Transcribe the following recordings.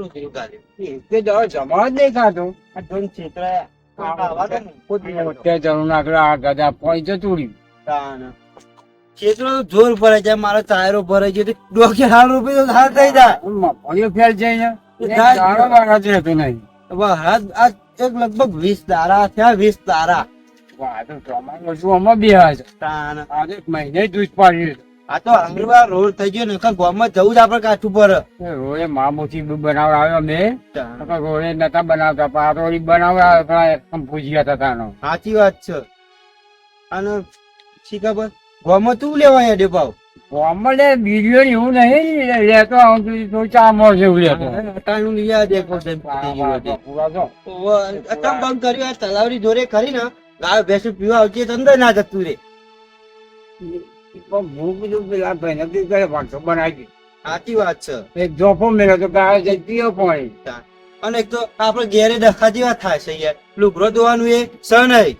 મંગાભાઈ છું કાર્ય તો દવા જમા જ નહીં ખાતું આ ધૂન. છેતરો તો જોર ભરે છે મારો ટાયરો ભરે છે ડોકે હાલ રૂપિયા તો હાલ થઈ જાય. ફેલ જાય એ ને થાય જ. દાડો વાળા જ રહેતું નહીં. આ એક લગભગ વીસ તારા થયા વીસ તારા વાહ, તો ચોમાસું બે. આજે મહિને દૂધ પાડ્યું આ તો આંગળવા રોડ થઈ ગયો ને નકર ગામમાં જવું જ આપણે કાઠું પર રોડે મામૂથી બનાવડાવ્યો મેં નકર રોડે નતા બનાવતા પણ આ રોડી બનાવડાવ્યો આવ્યો એકદમ હતા તાનો. સાચી વાત છે. અને શી ખબર? ગામમાં તું લેવા હેડે પાવ અમને વીડિયો ને એવું નહીં લેતો આવું તું તો મળશે જેવું લેતો. અટાણું લઈ આ દેખો છે પતી ગયું હતું. પૂરા જો. ઓવે, અટાણ બંધ કર્યું તલાવડી જોરે ખરી ને ગાય ભેંસું પીવા આવતી અંદર ના જતું રે. પણ હું કીધું પેલા ભાઈ કીધું કરે વાંચો બનાવી સાચી વાત છે. એક જોફો મેળો તો ગાય જઈ પીઓ પાણી અને એક તો આપણે ઘેરે દખાતી વાત થાય છે યાર. લુગરો ધોવાનું એ સ નહીં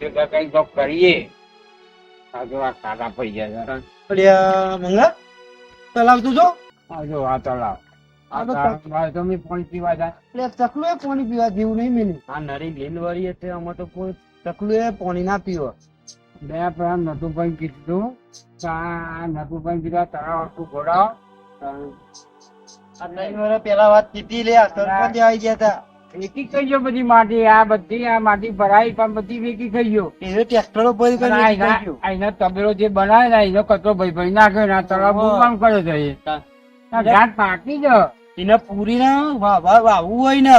ભેગા કઈ જોબ કરીએ. આ કાકા પડી જાય છે. મંગા તલાવ તું જો. આ જો આ તલાવ. તમે પાણી પીવા જાય. એટલે ચકલું પાણી પીવા જેવું નહીં મિલી આ નરી લીલ વાળી એટલે આમાં તો કોઈ ચકલું એ પાણી ના પીવો. બે પેલા નટુભાઈ કીધું. કે આ નટુભાઈ કીધું તળાવ આખું ઘોડાવો આ પેલા વાત કીધી લે સરપંચ આવી ગયા હતા વેકી ખાઈ ગયો બધી માટી આ બધી આ માટી ભરાઈ પણ બધી વેકી ખાઈ ગયો. એ ટ્રેક્ટરો ભરી કરી એના- તબેલો જે બનાવે ને એનો કચરો ભાઈ ભાઈ નાખ્યો ને તળાવ ઓહો. કામ કરે છે ઘાટ પાકી ગયો એને પૂરી ના વાવું હોય ને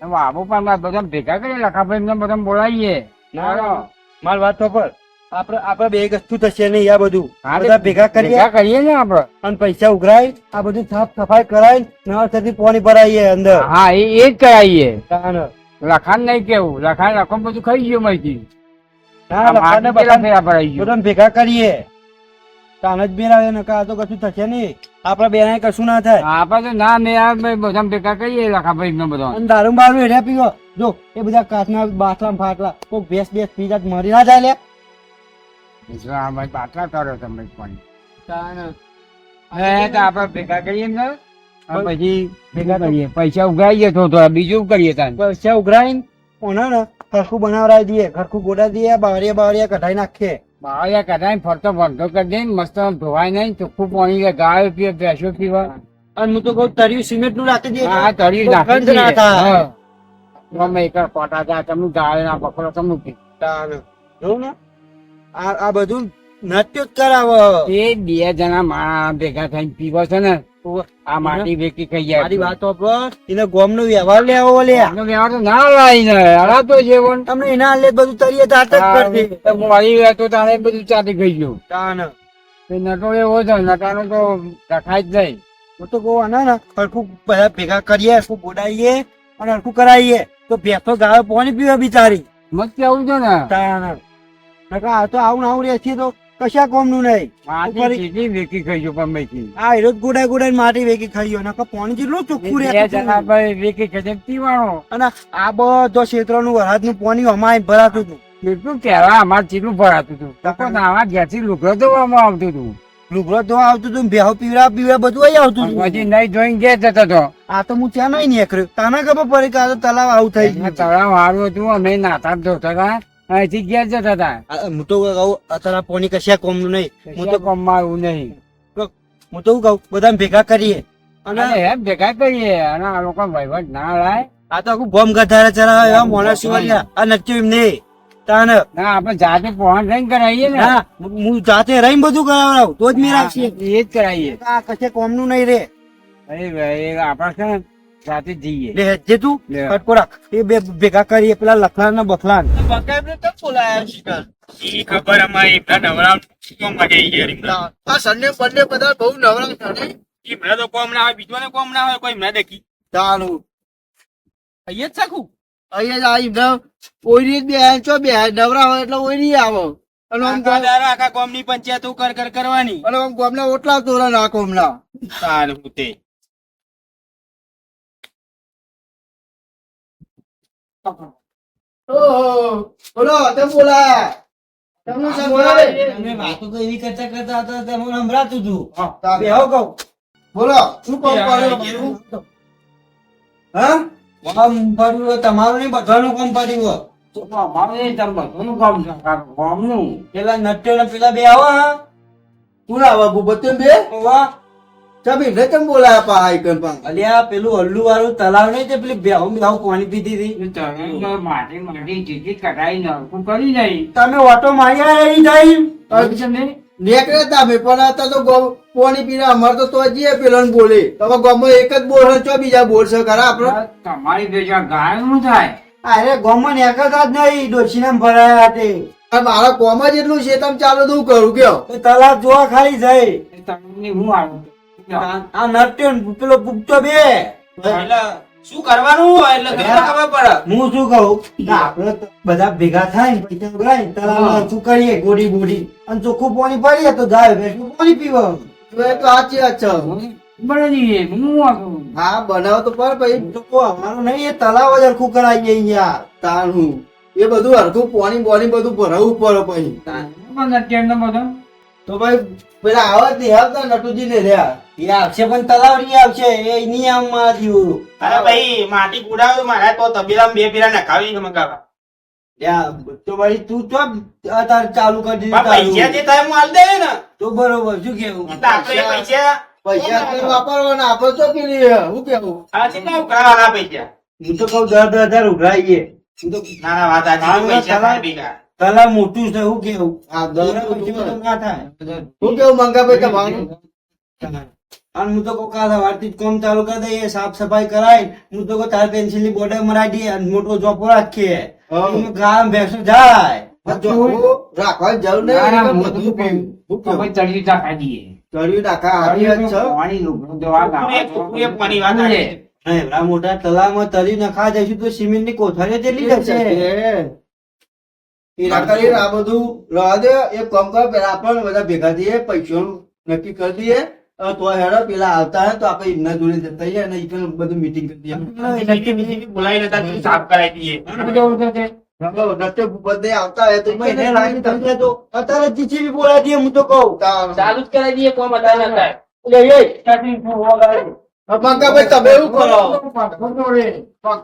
આબુ પણ બધા ભેગા કરીએ લખાભાઈ ને બધા બોલાવીએ. માર વાત તો પર આપડે આપડે બે વસ્તુ થશે નહીં આ બધું. બધા ભેગા કરીએ. કરીએ ને આપડે. અને પૈસા ઉઘરાય આ બધું સાફ સફાઈ કરાય નળથી પાણી ભરાઈએ અંદર. હા એ એ જ કરાવીએ લખાણ નહીં કેવું. લખાણ લખો બધું ખાઈ ગયું માહિતી ભેગા કરીએ. તાન જ બેરાવે ને આ તો કશું થશે નહીં. આપડા બેરાય કશું ના થાય. આપડે તો ના ને આ બધા ભેગા કરીએ લખાભાઈ એમને બધા. અને દારૂ બારું હેડ્યા પીવો. જો એ બધા કાચના બાટલા ફાટલા. કોઈ ભેસ બેસ પી જાત મરી ના જાય લે. આ ભાઈ પાટલા કર્યો તમે પણ. હે તો આપડે ભેગા કરીએ ને? પછી ભેગા કરીએ. પૈસા ઉગાડીએ તો તો બીજું કરીએ તાન પૈસા ઉઘરાઈને ઓને ને ખરખું બનાવડાવી દઈએ ખરખું ગોડા દઈએ બાવરિયા બાવરિયા કઢાઈ નાખીએ. બાવળિયા કઢાઈ ફરતો ફરતો કરી દે મસ્ત ધોવાય નહીં ચોખ્ખું પાણી લે ગાયો પીવે ભેંસો પીવા. અને હું તો કહું તર્યું સિમેન્ટનું રાખી દે હા તર્યું નાખી દે. ગમે એક પોટા જા તમને ગાયો ના પકડો તમને. જોઉં ને? આ આ બધું નાટ્યો જ કરાવો. એ બે જણા માણસ ભેગા થઈને પીવો છે ને. આ માટી વેકી ખાઈ જાય મારી વાતો પર. એને ગોમ નો વ્યવહાર લેવો લે. આનો વ્યવહાર તો ના લાવી ને. હરાતો જેવો ને. તમને એના લે બધું તરીએ તો જ કરી મારી વાત તો તારે બધું ચાલી ગઈ ગયું. તાન. નટો એવો છે નટાનો તો રખાય જ નહીં. હું તો કહું આના ને હરખું બધા ભેગા કરીએ હરખું બોડાઈએ અને હરખું કરાવીએ. તો ભેસો ગાયો પાણી પીવે બિચારી. મત કેવું છે ને? તાન. નકા આ તો આવું આવું આવું રહેશે તો કશા કોમનું નહીં? માટી ઉપર- સીધી વેકી ખાઈ ગયું પણ મેથી. આ હીરો ગોડાઈ ગોડાઈ માટી વેગી ખાઈ ગયો નકા પાણી જેટલું ચોખ્ખું. ભાઈ વેકી ખાઈ પીવાનો. અને આ બધો ક્ષેત્રનું વરસાદનું પાણી અમાય ભરાતું હતું. કેટલું કહેવા અમારે ચીલું ભરાતું હતું. તકો નાવા ઘેરથી લુગડો ધોવામાં આવતું હતું. લુગડો ધોવા આવતું હતું ભેહો પીવડા પીવડા બધું અહીં આવતું હતું. પછી નહીં જોઈને ઘેર જતો હતો. આ તો હું ત્યાં નહીં નીકળ્યો. તાના ખબર પડી કે આ તો તલાવ આવું થઈ તળાવ હારું હતું અમે નાતા ધોતા હતા. અહીંથી ઘેર જતા હતા હું તો કહું અત્યારે પોની કશા કોમનું નહીં. હું તો કોમમાં આવું નહીં. હું તો કહું બધા ભેગા કરીએ. અને એમ ભેગા કરીએ અને આ લોકો વહીવટ ના લાય. આ તો આખું ગોમ ગધારા ચલાવે એવા મોડા વાળ્યા આ નક્કી એમ નહીં. તાને ના આપણે જાતે પહોંચ રહીને કરાવીએ ને. ના હું જાતે રહીને બધું કરાવડાવું. તો જ મેરા છે એ જ કરાવીએ. આ કશે કોમનું નહીં રે. અરે ભાઈ આપણે છે ને જઈએ. લે જે તું. રાખ. એ બે ભેગા કરીએ પેલા લખલા ને બખલાન ખબર અમારી નવરા માટે આ સન્ને બંને બધા બહુ નવરા છે હમણાં તો કોમ ના હોય બીજો ને કોમ ના હોય કોઈ હમણાં દેખી. ચાલુ. અહીંયા જ શકું અહીંયા જ આવી ઓઈરી બે ચો બે નવરા હોય એટલે ઓઈરી આવો. અને આમ આખા કોમની ની પંચાયત કર કર કરવાની. અને આમ ગોમના ઓટલા તોરા નાખો હમણાં. સારું તે. બોલો તે બોલા. તમને તમે વાતો તો એવી કરતા કરતા હતા તે. સંભળાતું હતું બેહો કહું. બોલો શું કામ પડ્યું? હા? કામ પડ્યું તમારું નહીં બધાનું કામ પડ્યું હોય. નહીં તમે બધાનું કામ છે. પેલા નટ્યો ને પેલા બે આવા પૂરા કોણ આવા ભૂપતિને બે? વાહ ચમ ને ચમ બોલાયા પા આઈકન પા અલ્યા પેલું હલ્લુ વાળું તલાવ નહીં તે પેલી બેહુ બેહુ પાણી પીધી હતી? તો માટી માટી જીજી કઢાઈ નરખું કરી નહીં તમે ઓટો માર્યા રહી જાય તમને નીકળે તમે પણ આ તો પોણી પીને અમારે તો તો જીએ પેલો ને બોલે. તમે ગામમાં એક જ બોલ છો ચો બીજા બોલશે ખરા આપડે તમારી ભેગા ગાયનું થાય? અરે ગોમન એક જ નહીં ડોશીને ભરાયા તે. મારા કોમ જ એટલું છે તમે ચાલો તો હું કરું કયો? તલાવ જોવા ખાલી જાય. તમને હું આવું આ નટ્યો ને પેલો પુગતો બે. શું કરવાનું હોય? એટલે ઘરે ખબર પડે. હું શું કહું? કે આપણે બધા ભેગા થાય ને પૈસા ઉઘરાય તળાવ શું કરીએ? ગોડી ગોડી અને ચોખ્ખું પાણી પડીએ તો જાય બેસું પાણી પીવાનું. એ તો સાચી વાત છે. બને હું હા બનાવો તો પર ભાઈ. અમારું નહીં એ તલાવ જ હરખું કરાવીએ યાર તાણ. એ બધું હરખું પોણી બોણી બધું ભરાવું પડે પછી. પણ અત્યારનો બધો. તો ભાઈ પેલા આવત નહીં આવતા નટુજી ને રહ્યા. એ આવશે પણ તલાવ નહીં આવશે એ નિયમમાં દીવું અરે ભાઈ માટી કુડાવ મારા તો તબેલામાં બે પેલા નખાવી મગાવા. તો ભાઈ તું તો અત્યારે ચાલુ કરી દીધું પૈસા. જે થાય હું આલ દે ને. તો બરોબર શું કેવું? પૈસા પૈસા વાપરવાના આપણે તો પેલી હું કેવું? આ કેટલા ઉઘરાવાના પૈસા. હું તો કઉ દસ દસ હજાર ઉઘરાઈએ ના ના વાત આજી પૈસા ભેગા. તલાવ મોટું છે હું કેવું? ના થાય. હું કેવું મંગાભાઈ તમારું? અને હું તો કહું કાલ સવારથી જ કામ ચાલુ કરી દઈએ સાફ સફાઈ કરાય. હું તો કહું તાર પેન્સિલની બોર્ડર મરાઈ દઈએ અને મોટો જોપો રાખીએ. હા. ગામ ભેંસો જાય. રાખવાની જરૂર નહીં ચડી દઈએ. નાખા મોટા તલાવમાં તરી નખા જઈશું તો સિમેન્ટની કોથળીઓ જેટલી જશે. એના આ બધું રવા દે એક કામ કર પેલા આપણે બધા ભેગા થઈએ પૈસા નક્કી કરી દઈએ તો હેડો પેલા આવતા હે તો આપણે એમના જોડે જતા જઈએ અને ઈ બધું મીટિંગ કરી દઈએ બોલાવી લેતા તું સાફ કરાવી દઈએ. રસ્તે બધે આવતા હોય તો મહિને લાગી તમને તો અત્યારે જીસીબી બોલાવી દઈએ હું તો કહું ચાલુ જ કરાવી દઈએ કોમ ના થાય એ, શું તમે એવું કરો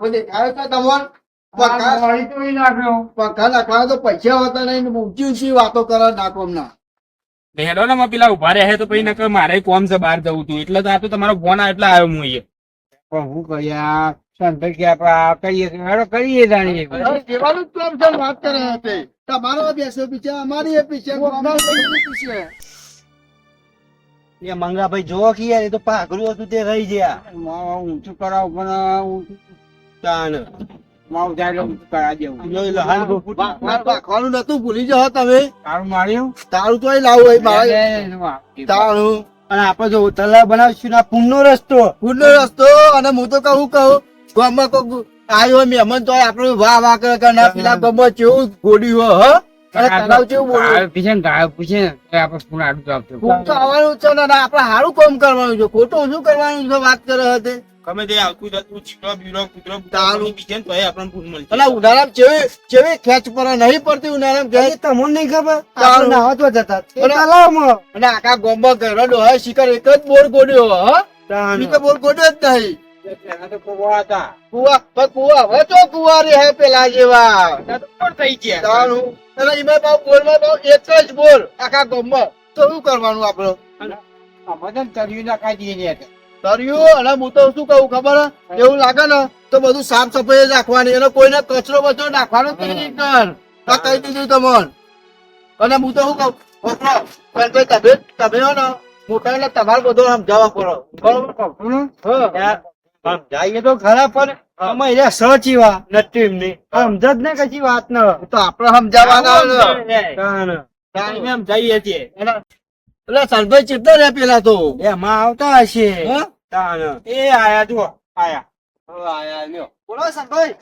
છે તમારે પંખા વાળી તોડી નાખ્યો. પંખા નાખવાના તો પૈસા હોતા નહીં ઊંચી ઊંચી વાતો કરે નાખો ના હેડો ને પેલા ઊભા રહે તો પછી નકર મારે કોમ છે બહાર જવું તું. એટલે તો આ તો તમારો ફોન એટલે આવ્યો હું અહીંયા. પણ હું કર્યા સંતોષ કે આપણે આ હેડો કરીએ જાણીએ. કેવાનું જ છે વાત કરે છે. તમારો બેસો પીછે અમારી એ પીછે એ મંગાભાઈ જોવો કે યાર એ તો પાઘરું હતું તે રહી ગયા. ઊંચું કરાવ પણ ઊંચું. માવું જાય એટલે ઊંચું દેવું જોઈ લો, હાલ બહુ નતું ભૂલી જાઓ તમે. તારું માર્યું? તારું તો લાવું હોય મારે. મારે તારું. અને આપણે જો તલાવ બનાવશું ને આ રસ્તો. ફૂડનો રસ્તો અને હું તો કહું કહું. ગામમાં કોક આવ્યો મહેમાન તો આપણે વાહ વાહ કરે કે ના પેલા ગામમાં કેવું ગોડી હોય હ. ને આપણે સારું કામ કરવાનું છે. ખોટું શું કરવાનું છે વાત કરે હતી? ગમે તે આવતું જતું ચીકડો બીડો કૂતરો તારું. બીજે ને આપણને ફૂલ મળશે અને ઉનાળામાં જેવી જેવી ખેંચ પર નહીં પડતી ઉનાળામાં ખેંચ. તમને નહીં ખબર? તારું. આપણે તો જતા. એ અને આખા ગામમાં ઘરડો હોય શિકાર એક જ બોર ગોડ્યો હ. તાન. બીજો બોર ગોડ્યો જ નહીં. પેલા કુવા હતા. કુવા પણ કુવા હવે તો કુવારી હે પેલા જેવા. થઈ ગયા? તારું. અને એમાં પાછું એક જ બોલ આખા ગામમાં. તો શું કરવાનું આપણે? આપણે તળિયું દઈએ. તર્યું અને હું તો શું કહું ખબર એવું લાગે ને તો બધું સાફ સફાઈ રાખવાની અને કોઈને કચરો બચરો નાખવાનો જ નહીં કર આ કહી દીધું તમને. અને હું તો શું કહું છોકરો, પણ ભાઈ તમે તમે હો ને મોટા એટલે તમારે બધું સમજાવવા પડે. બરોબર કહું? ને? હા. યાર, આમ જાય તો ખરા પણ અમે એ સચીવા નથી એમની. સમજ જ ને કશી વાત ન. તો આપણે સમજાવવાના છીએ. એટલે સલભાઈ ચિત્તા રે પેલા તો. એમાં આવતા હશે. હા? તાન. એ આયા જુઓ આયા હવે આયા લ્યો. બોલો સંભાઈ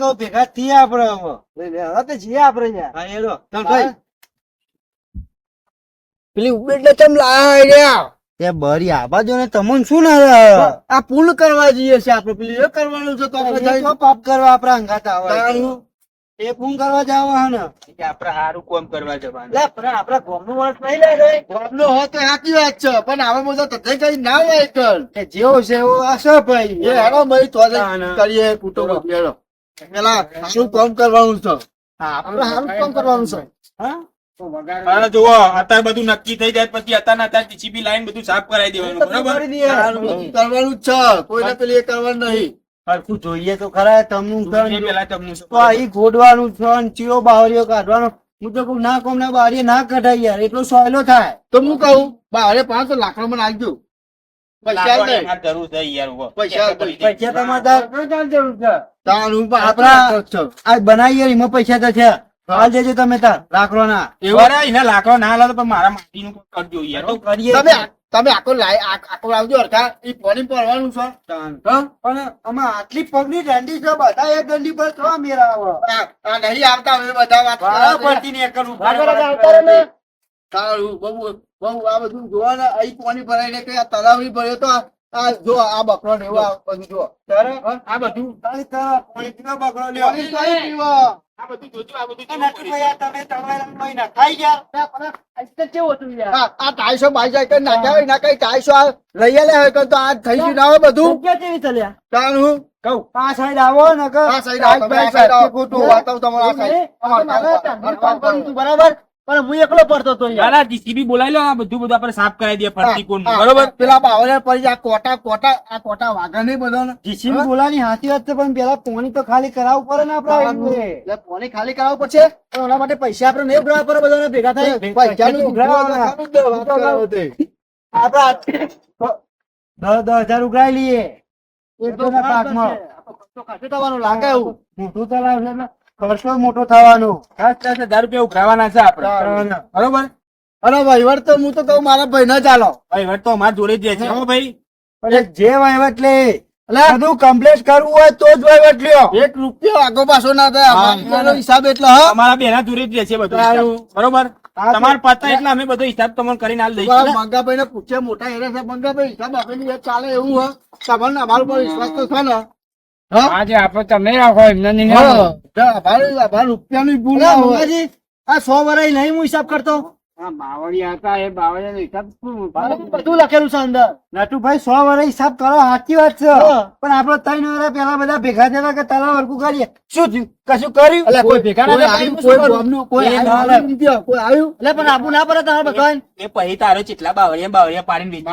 કહું ભેગા આપણે હવે. હવે તો જઈએ આપણે યાર. હા, હેલો. સંભાઈ. પેલી ઉબેટને કેમ લાયા રહ્યા તે બરી આબા બાજુ ને તમને શું ના આ પુલ કરવા જઈએ છે આપણે પેલી એ કરવાનું છે તો આપણે જાય તો પાપ કરવા આપણે અંગાત આવે. એ ફોન કરવા જવાનું. આપડે સારું કોમ કરવા જવાનું. આપડે ગામનું માણસ નહીં લે રે. ગામનો હો તો સાચી વાત છે પણ આવા બધા તથે કઈ ના હોય કર જેવો છે એવો હશે ભાઈ. એ હેડો ભાઈ તો. કરીએ કુટુંબ હેડો. પેલા શું કોમ કરવાનું છે? આપડે સારું કોમ કરવાનું છે. હા? હા જુઓ અત્યારે બધું નક્કી થઈ જાય પછી અત્યારના અત્યારે જીસીબી લાઈન બધું સાફ કરાવી દેવાનું બરાબર. કરવાનું જ છે. કોઈને પેલી એ કરવાનું નહીં. હરખું જોઈએ તો ખરા તમનું પેલા તમને તો અહીં ગોડવાનું છે ચીઓ બાવરીઓ કાઢવાનો. હું તો કહું ના કોમ ના બારીએ ના કઢાય યાર એટલો સોયલો થાય. તો હું કહું બારે પાંચ લાકડો માં નાખજો. પૈસા છે તો હાલ દેજો તમે તાર લાકડો ના અરે લાકડો ના લાવો પણ મારા માટી નું કરજો યાર કરીએ તમે આખો લાઈ આખો આવજો હરખા. એ પાણી પડવાનું છે. પણ આમાં આટલી પગની દંડી છે બધા એક દંડી પર થવા મેરા આ નહીં આવતા હવે બધા વાત પડતી ને કરવું આવતા ને. સારું બહુ બહુ આ બધું જોવા ને અહીં પોણી ભરાઈને કઈ આ તળાવ ભર્યો તો આ- જો આ બકરો ને એવું આ બધું? જો આ બધું તો અહીં પીવા. આ બધું જોજો આ બધું તમે તમારા મહિના ખાઈ ગયા. આ આ ટાઈસો બાઈસો કઈ નાખ્યા હોય ના કઈ ટાઈસો આ લઈ હોય તો આ થઈ ગયું ના હોય બધું. કેવી ચાલ્યા તાણ હું? કઉ આ સાઈડ આવો ને કે આ સાઈડ આવો, તમે આ સાઈડ આવો. ખોટું વાતાવ તમારું આ સાઈડ. બરાબર? પણ હું એકલો પડતો તો યાર ના, જીસીબી બોલાવી લો આ બધું બધું આપણે સાફ કરાવી દઈએ ફરતી કોણ બરોબર? પેલા બાવળિયા પડી આ કોટા કોટા આ કોટા વાગા નહીં બધાને. જીસીબી બોલાની હાથી વાત છે પણ પેલા પોણી તો ખાલી કરાવવું પડે ને આપણે એટલે પાણી ખાલી કરાવવું પડશે પણ એના માટે પૈસા આપણે નહીં ઉઘરાવવા પડે બધાને ભેગા થાય. પૈસાનું ઉઘરાવવાના. આપડે દસ દસ હજાર ઉઘરાવી લઈએ. એક તો પાકમાં. ખર્ચો થવાનું લાગે એવું. મોટું તલાવ છે ને. ખર્ચો મોટો થવાનો? ખાસ હજાર રૂપિયા ઉઘરાવાના છે આપણે. બરોબર? અરે વહીવટ તો હું તો કહું મારા ભાઈ ન ચાલો ભાઈ વટ તો અમારા જોડે જ છે. હો. ભાઈ. પણ જે વહીવટ લે બધું કમ્પ્લીટ કરવું હોય તો જ વહીવટ લ્યો એક રૂપિયો આગો પાછો ના થાય. હિસાબ એટલે હા. અમારા બેના જોડે જ છે બધું બરોબર? તમારે પતા એટલે અમે બધો હિસાબ તમને કરીને હાલ દઈશું. મંગાભાઈ ને પૂછે મોટા હેરા છે મંગાભાઈ હિસાબ આપેલી ચાલે એવું હા તમને અમારો પર વિશ્વાસ તો છે ને. આજે આપણે તમે રાખો એમને નહીં રૂપિયાની ભૂલ આ સો વરાઈ નહીં હું હિસાબ કરતો? બાવળિયા હતા એ બાવળિયાનો હિસાબ બધું લખેલું છે અંદર. નટુભાઈ સો વરાઈ હિસાબ કરો સાચી વાત છે. પણ આપડે ત્રણ વરા પેલા બધા ભેગા થયેલા કે તલાવ હરકું કરીએ? શું થયું? કશું કર્યું? અલા, કોઈ ભેગા કોઈ આવ્યું, એટલે પણ આબુ ના પડે તમારે બધા એ પછી તારો ચેટલા બાવળિયા બાવળિયા પાડીને વેચી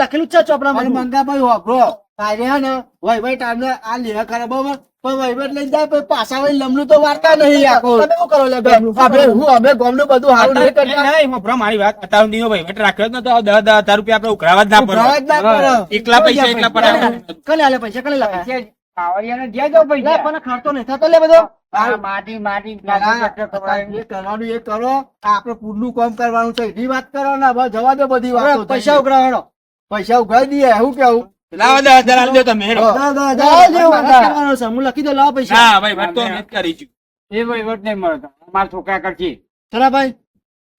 લખેલું જ છે ચોપડા મંગાભાઈ વાપરો આજે ને વહીવટ આમને આ લેવા કરે બરોબર? પણ વહીવટ લઈને જાય પછી પાછા વળી લમણું તો વાર્તા નહીં આખો. તમે શું કરો લે હું અમે ગામનું બધું હારું નહીં કરતા. નહીં, હોભળો મારી વાત અત્યાર સુધીનો વહીવટ રાખ્યો જ નતો દસ દસ હજાર રૂપિયા આપણે ઉઘરાવા જ ના ઉઘરાવા જ ના પડે. પડે. એકલા પૈસા એકલા આલે પૈસા લાગે પૈસા. પણ ખર્ચો નહીં. થતો લે બધો. માટી માટી કરવાનું એ કરો. આપડે પૂરનું કામ કરવાનું છે. એની વાત કરો ને જવા દો બધી વાતો પૈસા ઉઘરાવાનો. પૈસા ઉઘરાવી દઈએ એવું કેવું? લાવો દસ હજાર આલી તમે હેડો. હા. દા, દા, દા, દા, મારા કરવાનો છે. હું લખી દઉં લાવો પૈસા. ના વહીવટ તો અમે કરીશું એ વહીવટ નહીં મળતો અમારા છોકરા કરશે? ચલા ભાઈ.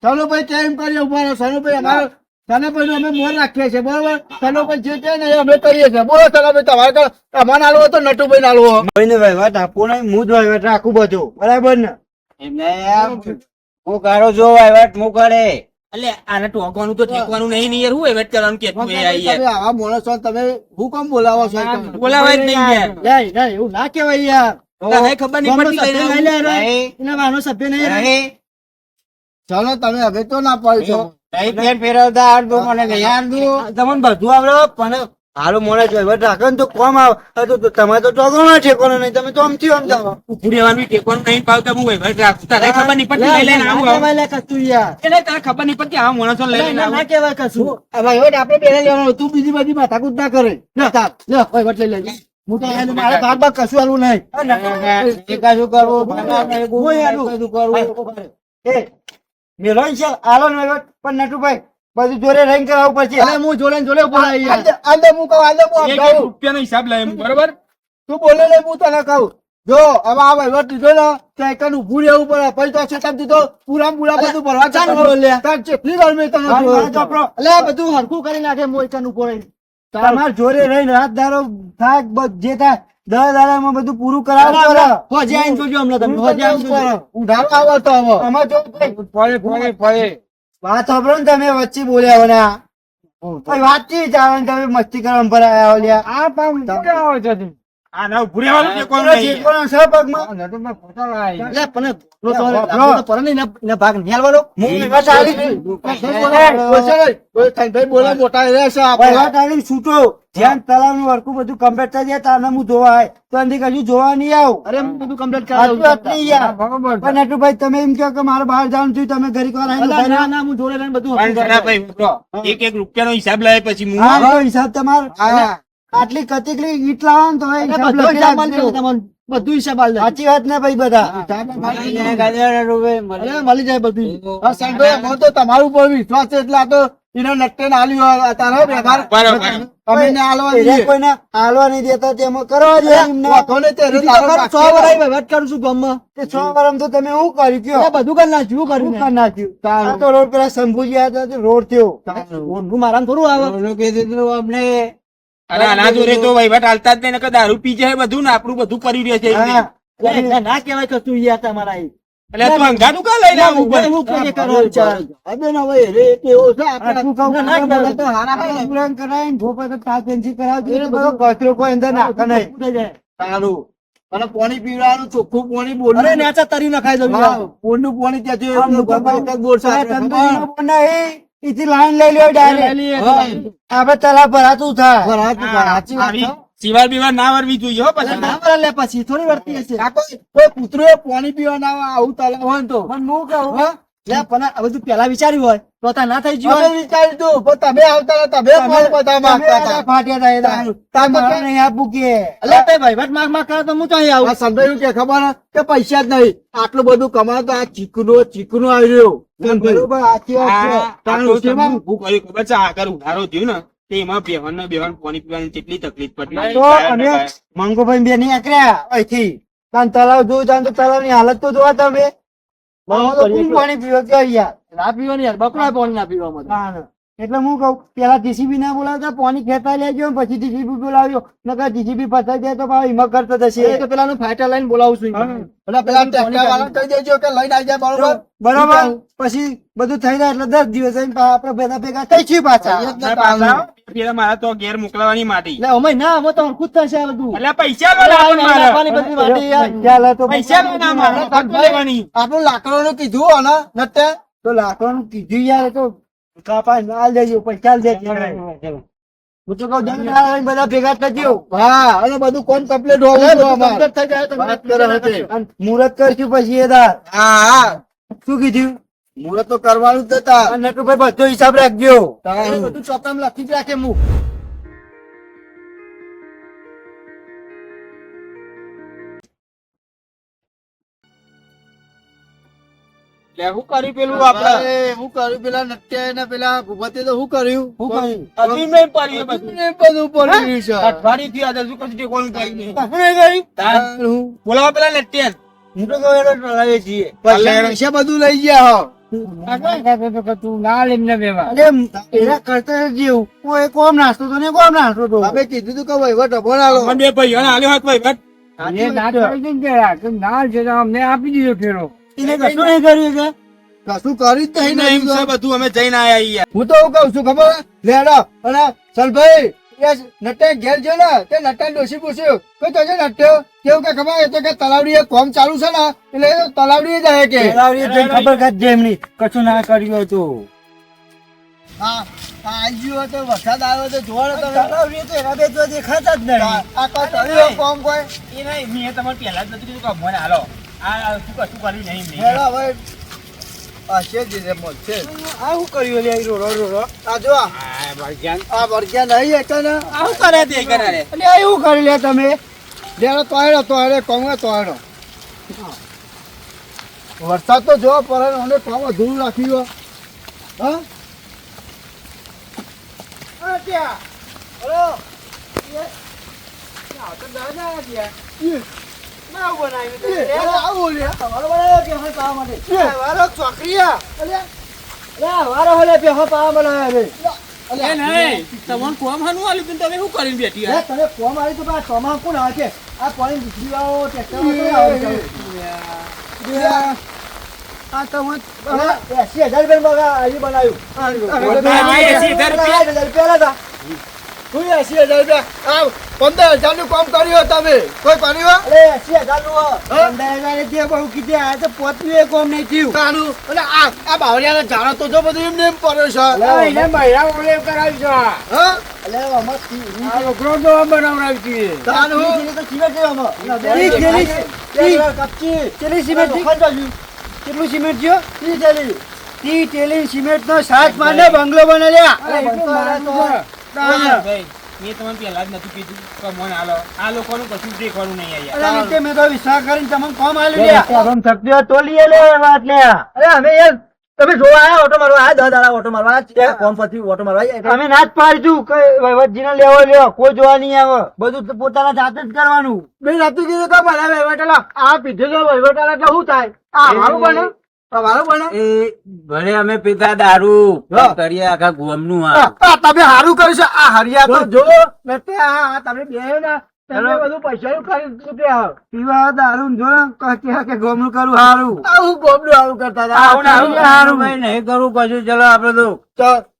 ચાલો ભાઈ ટાઈમ કરીએ ઊભા રહો. સનુભાઈ અમારો સનુભાઈ અમે મોર રાખીએ છીએ બરોબર? સનુભાઈ જે છે ને અમે કરીએ છીએ. બોલો સનુભાઈ તમારે કર અમારે નાલવો તો નટુભાઈ નાલવો ભાઈને વહીવટ આપવો નહીં હું જ વહીવટ રાખું બધું. બરાબર ને? એમને હું કાઢો જો વહીવટ હું કરે એટલે આને ટોકવાનું તો ઠેકવાનું નહીં ને યાર હું એવેટ કરવાનું કે તું યાર. તમે આવા માણસ છો તમે હું કેમ બોલાવો છો બોલાવાય જ નહીં યાર. નહીં નહીં એવું ના કહેવાય યાર. તને ખબર નહીં પડતી. એના વાનો સભ્ય નહીં રહે. ચાલો તમે હવે તો ના પાડશો. નહીં ફેર ફેરવતા દો મને નહીં આવડતું. દો તમને બધું આવડે પણ હાલો મોડે જ બટ રાખે તો કોમ આવે તો તમારે તો ટોકવાનો ઠેકોનો નહીં? તમે તો આમથી આમ જાવ ઉપડી બી ઠેકવાનું નહીં પાવતા હું બટ રાખું તને ખબર નહીં પડતી લઈ લઈને આવું આવું. લે કશું યાર. એટલે તારે ખબર નહીં પડતી આ માણસો લઈ લઈને ના. કહેવાય કશું. આ વહીવટ આપણે બેને લેવાનું તું બીજી બધી માથાકૂટ ના કરે. લે તાર, લે વહીવટ લઈ લેજે હું તો મારે ભાગ ભાગ કશું આલું નહીં. એ કશું કરવું હું કશું કરવું. એ મેલો ને આલો ને પણ નટુભાઈ બધું જોડે રહીને કરાવવું પડશે અરે હું જોડે જોડે બોલાવી યાર. આંદે હું કહું, આંદે હું એક. રૂપિયાનો હિસાબ લે એમ, બરોબર તું બોલે લે હું તને કહું જો હવે આ વહીવટ દીધો ને તો એકન ઊભું રહેવું પડે પછી તો છતાં દીધો પૂરા પૂરા બધું ભરવા ચાલ બોલો લે. તાર જેટલી વાર મેં તને આ બધું હરખું કરી નાખે મોય કન ઉપર રહીને. જોરે જોડે રહીને રાત દારો થાક જે થાય દસ દાડામાં બધું પૂરું કરાવવું પડે. હોજે આઈને જોજો હમણાં તમે, હોજે આઈને જોજો. હવે. અમારે જો વાત સાંભળો ને તમે વચ્ચે બોલ્યા હોને આ. ભાઈ વાતચીત તમે મસ્તી કરવા પર આયા હો આ પામ ક્યાં આવે છે તું? આ ના ઉભું રહેવાનું કોણ નહીં. ચેકવાનો છે પગમાં. આ નટુમાં ફોટા લાય. એટલે પણ લો, તો પડે ને એના ભાગ નહીં હું એવા ચાલી છું. બોલશે નહીં. ભાઈ બોલે મોટા એ રહેશે આપણે. વહીવટ આવીને છૂટો જ્યાં તળાવનું વર્કું બધું કમ્પ્લીટ થઈ જાય તારને હું જોવા આય તો અંદી કશું જોવા નહીં આવું. અરે હું બધું કમ્પ્લીટ આટલું કરાવી આટલું યાર. બરોબર છે. પણ તમે એમ કહો કે મારે બહાર જવાનું થયું તમે ઘડીક વાર આવીને ના ના હું જોડે રહીને બધું પણ. ભાઈ એક એક રૂપિયાનો હિસાબ લાવે પછી હું હા હિસાબ તમારે આટલી કતિકલી ઈટ લાવવાનું તો હિસાબ લખી. બધું હિસાબ આલ. સાચી વાત ને ભાઈ બધા? અરે મળી જાય બધું. તમારું પર વિશ્વાસ છે એટલે આ તો એને નટ્ટે ને તારો વ્યવહાર તમે ને આલવા એને દઈએ. કોઈને હાલવા નહીં દેતા તેમાં કરવા દે એમને. વાંધો તે તારો તમારે બાકી સો છે. વરાય વહીવટ કરું છું ગામમાં. તે સો વરામાં તો તમે શું કર્યું કયો? અરે બધું કરી નાખ્યું કર્યું કરી નાખ્યું? તારું. તો રોડ પેલા હતા રોડ થયો ઊંધું મારામાં થોડું આવે આના જોડે તો વહીવટ હાલતા જ નહીં નકર દારૂ પી જાય બધું ને આપણું બધું કરી રહ્યો છે. હા. ના કહેવાય કશું તું યાર તમારા. એટલે તું અંગાનું કાં લઈને આવું ભાઈ, હું કોને કરવાનું છે? હવે ને હવે રે કે એવો છે આપણે. શું કહું? ના, ના તો હારા ભાઈ. પૂરણ કરાવીને ભોપાલ તો તાપ પેન્સિલ કરાવજો. એટલે બધો કચરો કોઈ અંદર નાખે નહીં. સારું. અને પાણી પીવડાવવાનું ચોખ્ખું પાણી બોલવું. અરે નેચા તરી નખાઈ દઉં નું પોળનું પાણી ત્યાં પણ નહીં. ઈથી લાઈન લઈ લ્યો ડાયરેક્ટ આપડે તલા ભરાતું થાય ભરાતું સાચી વાત. સિવાર બીવાર ના વરવી જોઈએ હો પછી ના ભરે લે પછી થોડી વર્તી હશે. કાકો કોઈ- કોઈ પાણી પીવા ના આવું તલાવ હોય તો. પણ હું કહું હા? લે પણ આ બધું પેલા વિચાર્યું હોય તો તા ના થઈ ગયું અમે વિચાર્યું પણ તમે આવતા હતા, તમે ફોન પતા માંગતા હતા? ફાટ્યા હતા એ કે- નહીં આપું કે અલે તે વહીવટ માંગ માંગ કરે તો હું ચાહી આવું. આ સમજાયું કે ખબર કે પૈસા જ નહીં આટલું બધું કમાતો આ ચીકનો ચીકનો આવી રહ્યો બરોબર સાચી વાત છે. આ- આ તારું તો? તમે ઊભું કર્યું ખબર છે આગળ ઉનાળો થયું ને તે એમાં બેહન ને બેહન પાણી પીવાની કેટલી તકલીફ પડી. તો મંગુભાઈ બે ની આકર્યા અહીંથી. તાન તલાવ જોયું તાન તો તલાવની હાલત તો જોવા તમે. પાણી પીવા કે યાર. ના પીવાની યાર બકડા પાણી ના પીવા માટે. એટલે હું કહું પેલા જીસીબી ના બોલાવતા પાણી લે લેજો પછી જીસીબી બોલાવ્યો. નકર જીસીબી ફસાઈ જાય તો પાછો હિમત કરતો થશે તો પેલાનું ફાઈટર લઈને બોલાવું છું પેલા વાળા કહી દેજો કે લઈને આવી જાય બરોબર. બરોબર પછી બધું થઈ જાય એટલે દસ દિવસ આપડે બધા ભેગા થઈ છીએ પાછા. પેલા મારા તો ઘેર મોકલવાની માટી. એટલે અમે ના અમે તો હરખું થશે આ બધું. એટલે પૈસા લો લાવવાનું મારે. નાખવાની બધી વાટી યાર. પૈસા લે તો પૈસા લો ના મારે ફટકો લેવાની. આપણું લાકડો કીધું નતે. તો કીધું યાર તો કાપા ના લેજો પૈસા દેજો હું તો કઉ બધા ભેગા થજો હા અને બધું કોણ કમ્પ્લેટ હોવું. અને મુહૂર્ત કરશું પછી એ હા. શું કીધું? મુહૂર્ત તો કરવાનું જ હતા અને નટુભાઈ બધો હિસાબ રાખજો તારું. બધું ચોપડામાં લખી જ રાખે હું એટલે કર્યું પેલું આપડે હું કર્યું પેલા નટ્યા ને પેલા ભૂપતે તો શું કર્યું હું કર્યું? હજી નહીં પડ્યું બધું. છે અઠવાડિયું આજે કશું નહીં કર્યું? તારું. બોલાવો પેલા લેટ્યાન. હું તો કહું એનો છીએ બધું લઈ ગયા હો જેવું કોઈ કોમ નાસ્તો ને કોમ નાસ્તો તો હવે કીધું તું કે વહીવટ અભો ના લો. ના છે અમને આપી હાથ વહીવટ. એને કશું નહીં કર્યું કે કશું કર્યું જ નહીં છે બધું અમે જઈને આયા હું તો એવું કઉ છું ખબર? લેડો અને સલભાઈ નટે ઘેર જો ને તે નટા ડોસી પૂછ્યું કે તો નટ્યો? કેવું કે ખબર? એ તો કે તલાવડી કોમ ચાલુ છે ને એટલે તલાવડી જાય કે. તલાવડી ખબર કાઢજે એમની કશું ના કર્યું હતું. હા આવ્યો તો વરસાદ આવ્યો તો જોડો તમે. તો એના બે તો દેખાતા જ નહીં. આ કર્યું કોમ કોઈ? એ નહીં, મેં તમારે પહેલા જ નતું કીધું કે મને હાલો. આ શું કશું કર્યું નહીં મેં. હવે છે જ રે છે આ શું કર્યું લે રોડો રોડો આ જો આ આ ભાઈજાન. વર્ગ્યા નહીં એટલે ને આ શું કરે તે કરે એટલે આ એવું કરી લે તમે લેડો તોયડો તોયડો કોમ તોયડો વરસાદ તો જો પડે ને અને પાવા ધૂળ રાખ્યું હા આ ત્યાં. હલો. એ. આ તો દાદા આ ત્યાં. એ. ના બનાવ્યું તે. એ, અરે આવું લે. વારો બનાવ્યો પણ તો છે પાણી કઈ આવે છે? આ તો હું હવે 80,000 રૂપિયાનું બગા અહીં બનાવ્યું. બનાવ્યું 80,000 રૂપિયા? 80,000 રૂપિયા એસી હજાર રૂપિયા આ પંદર હજારનું કામ કર્યું તમે કોઈ કર્યું અરે 80,000 નું હો. 15,000 એ જે બહુ કીધે આ તો પોતનું એ કામ નહીં થયું. કાનું અને આ આ બાવળિયાને જાણો તો જો બધું એમને એમ પડ્યો છે એને હા અલે, આમાં તી- તાનું તી તો સિમેન્ટ છે આમાં. તી થેલી- તી કપચી. થેલી સિમેન્ટ કેટલું સિમેન્ટ થયો? તી થેલી. તી સિમેન્ટ નો સાત માને બંગલો બનાવ્યા. અરે, તો. ભાઈ મેં તમને પહેલા જ નથી કીધું કે મને હાલો. આ લોકોનું કશું જ દેખવાનું નહીં અરે, યાર નીચે મેં તો વિશ્વાસ કરીને તમને કોમ આલ્યું લ્યા. અરે, અમે યાર, તમે જોવા આયા ઓટો મારવા? આ દસ દાડા ઓટો મારવા. કોમ પરથી ઓટો મારવા અમે ના જ પાડીશું કે વહીવટજીને લેવો લ્યો. કોઈ જોવા નહીં આવે. બધું તો પોતાના જાતે જ કરવાનું. મેં રાતું કીધું તો મને વહીવટ આ પીધેલો વહીવટ એટલે શું થાય? આ મારું બને. આ બને એ ભલે અમે પીતા દારૂ કરીએ આખા ગોમનું આ. આ આ તમે હારું કર્યું છે. આ હરિયા તો જો તમે બે ને તમે બધું પૈસા કરી પીવા દારૂ જો ને કે ગોમનું કરું હારું. આવું ગોમનું આવું કરતા હતા. હારું. ભાઈ નહીં કરું પછી ચલો આપડે તો.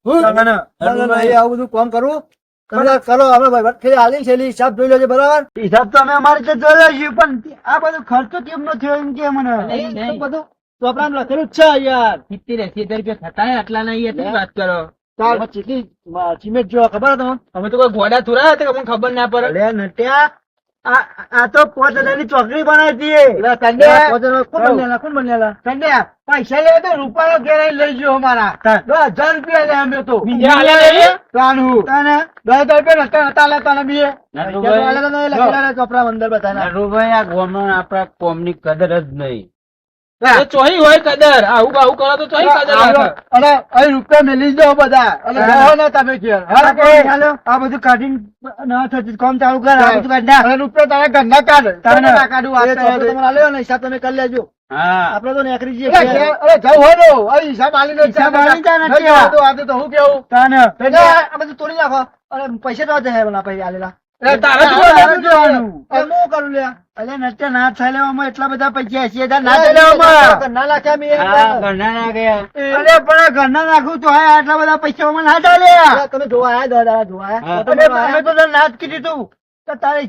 આવું બધું કામ કરવું કરો અમે વહીવટ હાલી છે હિસાબ જોઈ લેજો બરાબર? હિસાબ તો અમે અમારી રીતે જોઈ લઈશું પણ આ બધું ખર્ચો કેમ નો થયો એમ કે મને. બધું ચોપડામાં લખેલું છે યાર. સિત્તેર એસી હજાર રૂપિયા થતા આટલા નહીં એટલી વાત કરો. તાર ચીટલી સિમેન્ટ જો ખબર હતી અમે તો કોઈ ઘોડા થોડા હતા અમને ખબર ના પડે? અરે નટ્યા આ તો પાંચ હજારની ચોકડી બનાવી સંડે પૈસા લેવા તો રૂપાનો ઘેર લઈ જયો અમારા. દસ હજાર રૂપિયા લે અમે તો? તાનું દસ હજાર રૂપિયા નતા નતા ને ચોપડા અંદર નટુભાઈ આ ગોમનો આપડા કોમની કદર જ નહીં. ચોહી હોય કદર. આવું આવું કરો તો ચોહી કદર અને અહીં રૂપિયા મેલી દો બધા. અને રહો ને તમે ઘેર. હા, એ, હાલો, આ બધું કાઢીને ના થતું. કામ ચાલુ કર આ બધું કાઢ. રૂપિયા તારા ઘરના કાઢ. તારે ના લેવાનો હિસાબ તમે કરી લેજો. આપડે તો નેકરી જઈએ અરે ઘેર- અરે જવું હોય ને અહીં હિસાબ આલીને જ હિસાબ આલી જાય તો હું કેવું? તાને. આ બધું તોડી નાખો. અને પૈસા તો પેલા પૈસા આલેલા. ના થાય લેવામાં એટલા બધા પૈસા એસી હજાર ના ના થાય લેવામાં ઘરના નાખ્યા મેં હા ઘરના ના ગયા અરે પણ ઘરના નાખું તો હા આટલા બધા પૈસા માં ના ચાલે તમે જોવા આયા દસ જોવા નાચ ના કીધું તું. તારે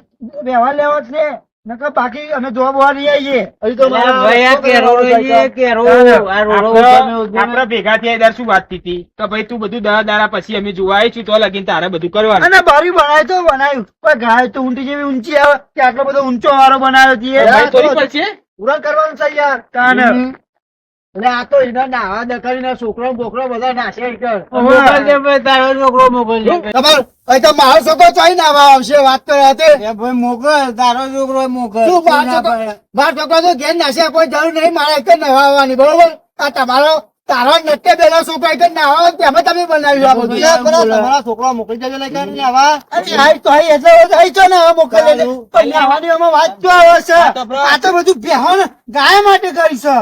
વ્યવહાર લેવો છે. નકર બાકી અમે જોવા બોવા નહીં આવીએ. હજી તો આપડે ભેગા થયા શું વાત હતી કે ભાઈ તું બધું દસ દારા પછી અમે જોવા આવીશું તો લગીન તારે બધું કરવાનું. અને બારી બનાવ્યું તો બનાવ્યું. પણ ગાય તો ઊંટી જેવી ઊંચી આવે કે આટલો બધો ઊંચો વાળો બનાવ્યો છે પૂરણ કરવાનું છે યાર. એટલે આ તો એના નાવા છોકરો બોકરો બધા નાશે તારો છોકરો મોકલજે અહીં તો મારો છોકરો ચોઈ નાવા આવશે વાત કરવા તે. ભાઈ મોકલ તારો છોકરો મોકલ મારો છોકરો તો ઘેર નાશે કોઈ જરૂર નહીં મારે એક નવા આવવાની બરોબર? આ તમારો તારો નટકે બેલો છોકરો એક જ નાવા તેમાં તમે બનાવી આ બધું તમારા છોકરો મોકલી દેજો લઈ કરીને આવા આઈ તો આઈ એટલે આઈ ને મોકલી. પણ નાવાની વાત તો આવે છે? આ તો બધું બેહો ગાય માટે કરી છે.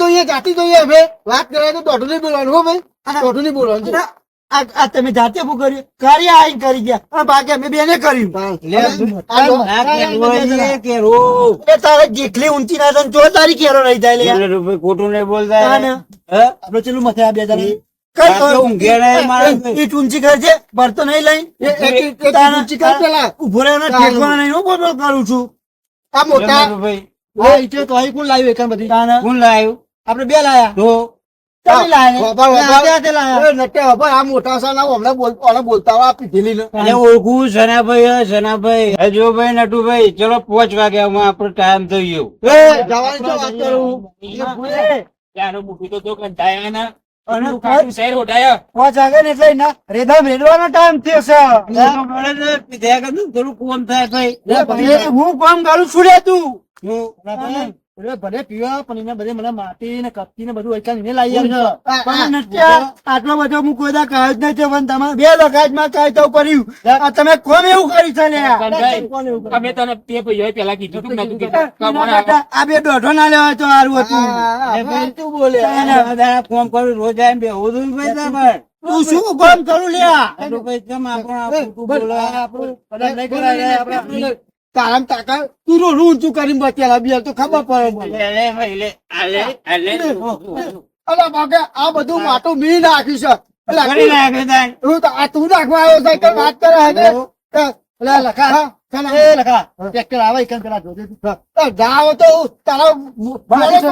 કર્યો જાતિ જોઈએ અમે વાત કરે તો દોઢું નહીં બોલવાનું હો ભાઈ. દોઢું નહીં બોલવાનું આ આ તમે જાતે શું કર્યું. કાર્ય આઈ કરી ગયા. બાકી અમે બેને કર્યું. તારે જેટલી ઊંચી ના થાય જો તારી કેરો રહી જાય ખોટું નહીં બોલતા આપડે ચેલું મથે આ બે જણા. આપડે તો ઊંઘે નહીં. મારે. ઈટ ઊંચી કરજે ભરતો નહીં લઈ એક- એક- એક ઊંચી કર પેલા. ઊભો રહેવાનો ઠેકવાનો નહીં હું બોલ બોલ કરું છું. આ મોટા. ભાઈ હા, ઈટે તો અહીં કોણ લાવ્યું એકાને બધી? તાને કોણ લાવ્યું? આપણે બે લાયા. ઓળખું સનાભાઈ હે, સનાભાઈ. હજુભાઈ નટુભાઈ ચલો પોચ વાગ્યામાં આપણો ટાઈમ થઈ ગયો. એ, વાત કરું. તો જો ને. અને એટલું કાઢું શહેર હોટાયા. પાંચ વાગે ને એટલે ના રેધામ રેડવાનો ટાઈમ થયો છે. તો મળે ને, પીધા કરતું થોડું કોમ થાય ભાઈ. હું કામ કરું છું તું. હું એટલે ભલે પીવા પણ એને બધે મને માટી ને કપચી ને બધું વૈકાલ એને લાવી આવ્યો પણ આટલો બધો હું કોઈ દા કાજ ન છે પણ તમે બે લગાજમાં કાઢ તો કર્યું આ તમે કોમ એવું કરી છે કર્યું? અમે તને તે ભાઈઓએ પેલા કીધું તું નતું કીધું. આ બે દોઢો ના લેવા તો સારું હતું. તું બોલે. ફોન કરું રોજ આવીને બે છું ભાઈ પણ તું શું કામ કરું લ્યા? તારામ તાકા તું રોડું ઊંચું કરીને બચેલા બી તો ખબર પડે. અલા બાકે આ બધું માટું મી નાખ્યું છે. હું તો આ તું નાખવા આવ્યો છે કે વાત કરે હે? અલા, લખા તારા માટી તો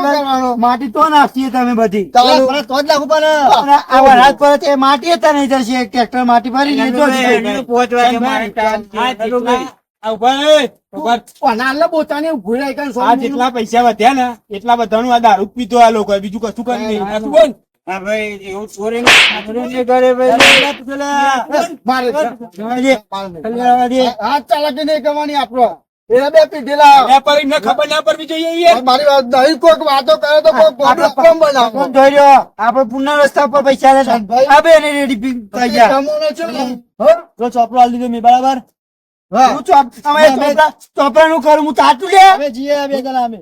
માટી તો નાખીએ તમે બધી. તારું- તો જ લાગુ પણ અને આ વરસાદ છે તો એ માટી હતા નહીં જશે. ટ્રેક્ટર માટી ભરી જેટલા પૈસા વધ્યા ને એટલા બધાનું આ દારૂ જ આ લોકો બીજું કશું કરી નહીં આ તું બોલ મારે જવાજે. ખાલી આવવા દે. હાથ ચાલાકી નહીં કરવાની એના બે ખબર ના પડવી જોઈએ મારી વાત નહીં કોઈક વાતો કરે તો કોઈક ગોળો બનાવો જોઈ રહ્યો. આપણે પુનઃ રસ્તા પર પૈસા લેતા. આ બે એને રેડી પી થઈ ગયા. ને? ચોપડો આલી દીધો મેં બરાબર હા. હું ચોપ ચોપડા ચોપડાનું કરું હું લે બે જણા અમે.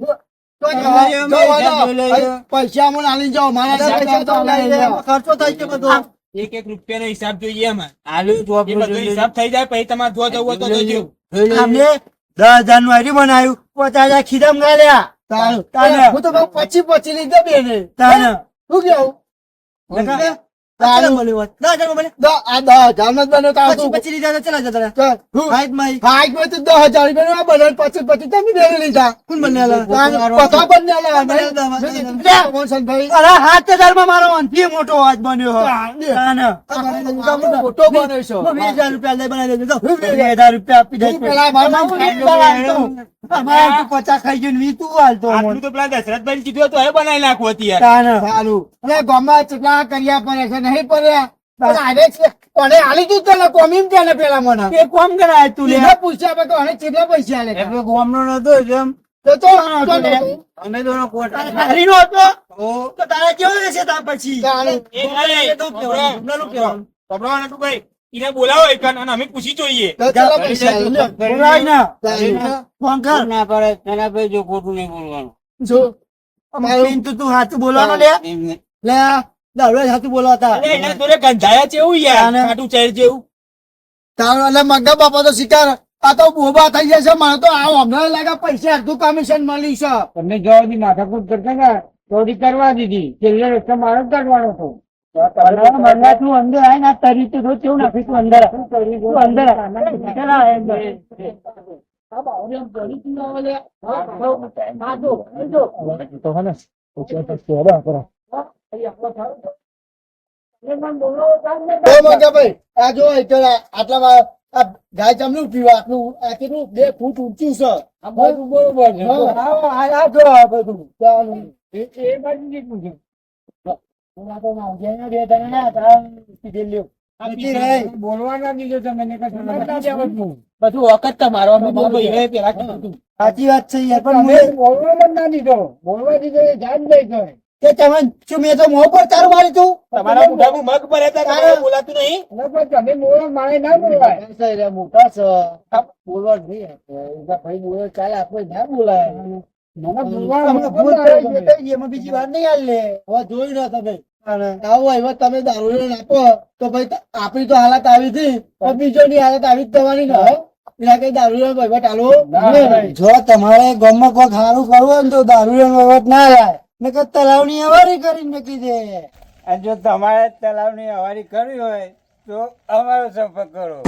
પૈસા મને આલી જાઓ મારા પૈસા તો લઈ જાઓ. ખર્ચો થઈ ગયો બધો. એક એક રૂપિયાનો હિસાબ જોઈએ એમાં. એ બધો હિસાબ થઈ જાય પછી તમારે જો જવું હોય તો જજો અમને દસ હજારનું આઈડી બનાવ્યું પચાસ હજાર ખીદમ ગાલ્યા તારું. તારે. હું તો પછી પછી લીધો બે બેને. તારે શું કેવું? લખા. તારું. હોત. દસ હજાર મળે. દસ- આ દસ હજારમાં બન્યો તારું. પચી પચી લીધા તો ચલા જતા ચાલ. માં હાઈટમાં તો દસ હજાર રૂપિયા નું આ બને પચી પચી તમે બેને લીધા કોણ બનેલા? તારું. પતા બંને આલા. બંને લે, મોહનભાઈ. અરે સાત હજારમાં મારો અંથી મોટો અવાજ બન્યો મોટો બન્યો છે. વીસ હજાર રૂપિયા લઈ બનાવી દેજો. વીસ હજાર રૂપિયા આપી પેલા પચાસ ખાઈ ગયું ને વીસ તું હાલતો આટલું તો પેલા દશરથભાઈ કીધું તો એ બનાવી નાખવું હતી. સારું અરે ગામમાં કર્યા પડે છે નહીં પડ્યા કોને આલી તું તને કોમીમ તેને પેલા મને. એ કોમ કરાય તું લે. પૂછ્યા પછી તો પૈસા લે એટલે ગોમનો નતો જેમ તો અમે દોનો કોટ હારીનો હતો? તો? તારા કેવો રહેશે તાર પછી? એ નહીં, એ તો એને બોલાવો એકાને અને અમે પૂછી જોઈએ. તો કેટલા પૈસા લે? બોલાય જો તારું. ફોન કર જો. તું તું હાથું બોલવાનો લે. લે આ દારૂ જ હાથું બોલાતા એના ગંધાયા છે એવું યાર કાટું ચેર જેવું. તારો એટલે મગા બાપા તો શિકાર. આ તો બોબા થઈ જશે મને તો આ હમણાં લાગે પૈસા અડધું કમિશન મળી છે. તમને જવાની માથાકૂટ કરતા ને ચોરી કરવા દીધી. છેલ્લે રસ્તો મારો જ કાઢવાનો હતો. તું અંદર આય ના તરી તું રોજ કેવું નાખી તું અંદર. તું અંદર આ. મગા ભાઈ આ જો એટલે ગાય ચમનું પીવા આટલું આ કેટલું? બે ફૂટ ઊંચું છે. બધું બરોબર છે આ જો. એ- બાજુ વખત તમારો. સાચી વાત છે બોલવા ના દીધો. બોલવા દીધો જાત નહીં તે તમે શું મેં તો મોં પર તારું મારી તું? તમારા મોઢામાં મગ ભર્યા હતા તમારે બોલાતું નહીં. પણ તમે મોં મારે ના બોલાય. સર મોટા સર બોલવા નહીં આપે. ભાઈ બોલે ચાલે આપણે ના બોલાય. મને બોલવા ભૂલ થઈ એમાં બીજી વાર નહીં હાલ લે હવે જોઈ રહ્યા તમે. આવો તમે દારૂ નાખો. તો ભાઈ આપણી તો હાલત આવી હતી. તો બીજોની હાલત આવી જ થવાની ને એના કઈ દારૂ લઈને વહીવટ હાલો ના. જો તમારે ગમે કોઈ સારું કરવું હોય ને તો દારૂ વહીવટ ના લાય નકર તલાવની અવારી કરીને મૂકી દે. અને જો તમારે તલાવની હવારી કરવી હોય તો અમારો સંપર્ક કરો.